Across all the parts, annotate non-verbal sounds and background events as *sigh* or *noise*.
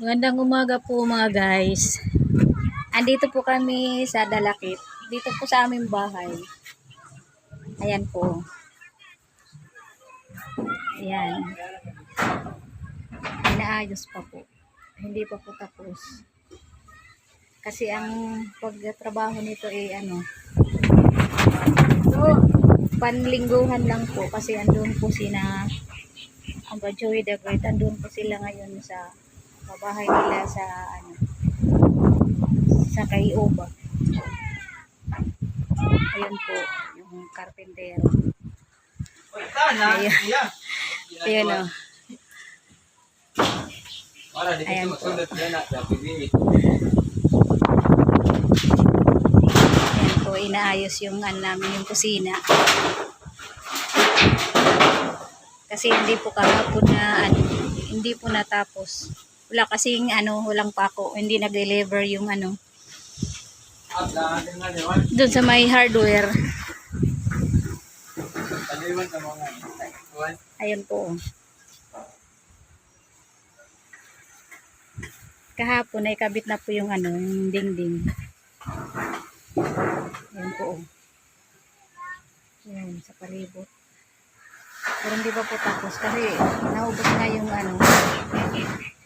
Magandang umaga po mga guys. Andito po kami sa Dalakit. Dito po sa aming bahay. Ayan po. Ayan. Inaayos pa po. Hindi pa po tapos. Kasi ang pagtrabaho nito ay ano, panlingguhan lang po kasi andun po sina ang Joey the Great, andun po sila ngayon sa babahay nila sa ano sa Kaioba. Ayun po, yung karpentero. Ayun. Ayun o. Ayan *laughs* po. Ayan po, inaayos yung ano namin, yung kusina. Kasi hindi po kahapon na ano, hindi po natapos. Wala kasing ano, walang pako, hindi nag-deliver yung ano, doon sa may hardware. Ayun po. Kahapon ay kabit na po yung ano, yung dingding. Ayun po. Ayun, sa palibot. Pero hindi pa po tapos kasi naubos na yung ano,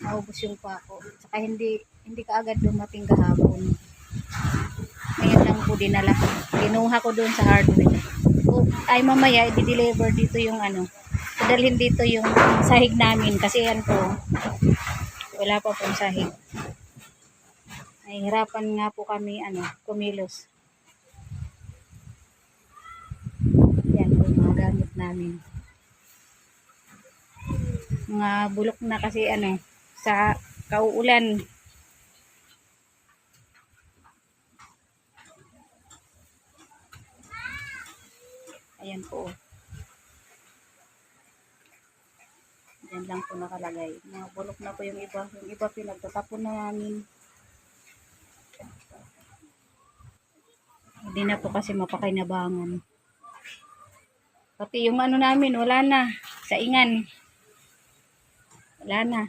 naubos yung pako. Saka hindi, hindi kaagad dumating kahapon. Ngayon lang po dinala. Kinuha ko doon sa hardware. O, ay mamaya, i-deliver dito yung ano, padalhin dito yung sahig namin kasi yan po, wala pa pong sahig. Nahihirapan nga po kami, ano, kumilos. Yan po mga gamit namin. Mga bulok na kasi, ano, sa kauulan. Ayan po. Diyan lang po nakalagay. Mga bulok na po yung iba. Yung iba pinagtatapon na namin. Hindi na po kasi mapakinabangan. Pati yung ano namin, wala na. Sa ingan. Wala na.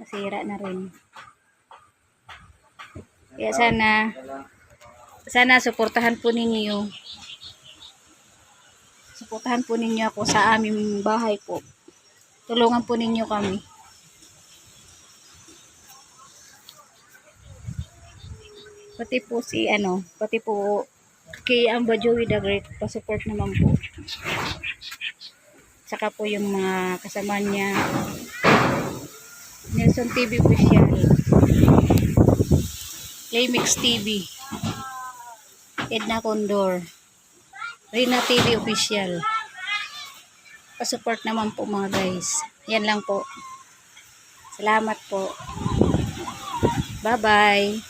Nasira na rin. Kaya sana, sana suportahan po ninyo. Suportahan po ninyo ako sa aming bahay po. Tulungan po ninyo kami. Pati po si ano, pati po kay Amba Joey the Great, pa-support naman po. Saka po yung mga kasama niya. Quezon TV official. Playmix eh. TV. Edna Condor. Rina TV official. Pa-support naman po mga guys. Yan lang po. Salamat po. Bye-bye.